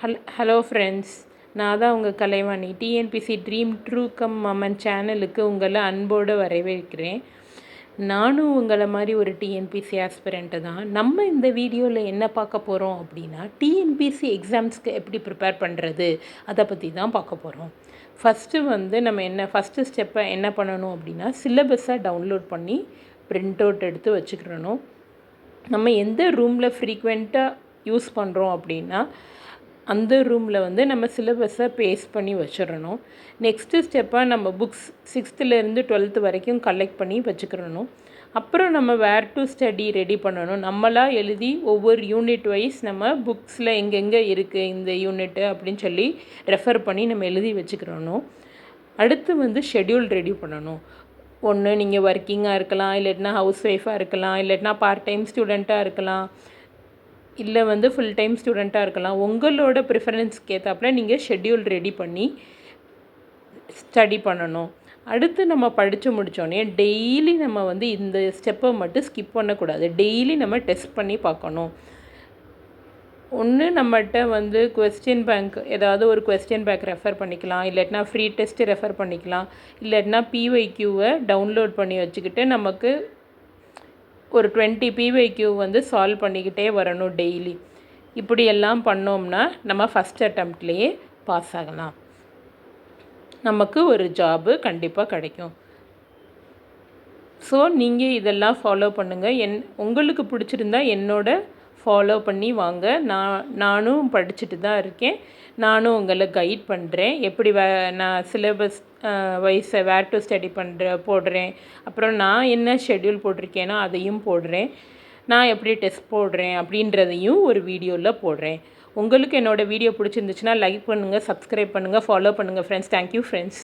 ஹல் hello friends நான் தான் உங்கள் Kalaivani. TNPC dream true come மமன் சேனலுக்கு உங்களை அன்போடு வரவேற்கிறேன். நானும் உங்களை மாதிரி ஒரு டிஎன்பிசி ஆஸ்பிரண்ட்டு தான். நம்ம இந்த வீடியோவில் என்ன பார்க்க போகிறோம் அப்படின்னா டிஎன்பிசி எக்ஸாம்ஸ்க்கு எப்படி ப்ரிப்பேர் பண்ணுறது அதை பற்றி தான் பார்க்க போகிறோம் ஃபஸ்ட்டு வந்து நம்ம என்ன ஃபஸ்ட்டு ஸ்டெப்பை என்ன பண்ணணும் அப்படின்னா சிலபஸை டவுன்லோட் பண்ணி பிரிண்ட் அவுட் எடுத்து வச்சுக்கிறணும் நம்ம எந்த ரூமில் ஃப்ரீக்வெண்ட்டாக யூஸ் பண்ணுறோம் அப்படின்னா அந்த ரூமில் வந்து நம்ம சிலபஸை பேஸ்ட் பண்ணி வச்சிடணும். நெக்ஸ்ட்டு ஸ்டெப்பாக நம்ம புக்ஸ் சிக்ஸ்த்துலேருந்து டுவெல்த்து வரைக்கும் கலெக்ட் பண்ணி வச்சுக்கிறணும் அப்புறம் நம்ம வேர் டு ஸ்டடி ரெடி பண்ணணும். நம்மளாக எழுதி ஒவ்வொரு யூனிட் வைஸ் நம்ம புக்ஸில் எங்கெங்கே இருக்குது இந்த யூனிட்டு அப்படின்னு சொல்லி ரெஃபர் பண்ணி நம்ம எழுதி வச்சுக்கிறணும் அடுத்து வந்து ஷெட்யூல் ரெடி பண்ணணும். ஒன்று நீங்கள் ஒர்க்கிங்காக இருக்கலாம் இல்லாட்டினா ஹவுஸ் ஒய்ஃபாக இருக்கலாம் இல்லாட்டினா பார்ட் டைம் ஸ்டூடெண்ட்டாக இருக்கலாம். இல்லை வந்து ஃபுல் டைம் ஸ்டூடெண்ட்டாக இருக்கலாம். உங்களோட ப்ரிஃபரன்ஸ்க்கு ஏற்றாப்புல நீங்கள் ஷெட்யூல் ரெடி பண்ணி ஸ்டடி பண்ணணும். அடுத்து நம்ம படித்து முடித்தோடனே டெய்லி நம்ம வந்து இந்த ஸ்டெப்பை மட்டும் ஸ்கிப் பண்ணக்கூடாது. டெய்லி நம்ம டெஸ்ட் பண்ணி பார்க்கணும். ஒன்று நம்மகிட்ட வந்து கொஸ்டின் பேங்க் ஏதாவது ஒரு கொஸ்டின் பேங்க் ரெஃபர் பண்ணிக்கலாம். இல்லாட்டினா ஃப்ரீ டெஸ்ட்டு ரெஃபர் பண்ணிக்கலாம். இல்லாட்டினா பிஒய்க்யூவை டவுன்லோட் பண்ணி வச்சுக்கிட்டு நமக்கு ஒரு டுவெண்ட்டி பிவைக்யூ வந்து சால்வ் பண்ணிக்கிட்டே வரணும் டெய்லி இப்படியெல்லாம் பண்ணோம்னா நம்ம ஃபஸ்ட் அட்டம்ப்ட்லேயே பாஸ் ஆகலாம். நமக்கு ஒரு ஜாபு கண்டிப்பாக கிடைக்கும். ஸோ நீங்கள் இதெல்லாம் ஃபாலோ பண்ணுங்கள் என் உங்களுக்கு பிடிச்சிருந்தா என்னோட ஃபாலோ பண்ணி வாங்க. நான் நானும் படிச்சுட்டு தான் இருக்கேன். நானும் உங்களை கைட் பண்ணுறேன் எப்படி வே நான் சிலபஸ் வைஸை வேர் டு ஸ்டடி பண்ணுற போடுறேன். அப்புறம் நான் என்ன ஷெட்யூல் போட்டிருக்கேனோ அதையும் போடுறேன். நான் எப்படி டெஸ்ட் போடுறேன் அப்படின்றதையும் ஒரு வீடியோவில் போடுறேன். உங்களுக்கு என்னோடய வீடியோ பிடிச்சிருந்துச்சுன்னா லைக் பண்ணுங்கள் சப்ஸ்கிரைப் பண்ணுங்கள் ஃபாலோ பண்ணுங்கள் ஃப்ரெண்ட்ஸ் தேங்க்யூ ஃப்ரெண்ட்ஸ்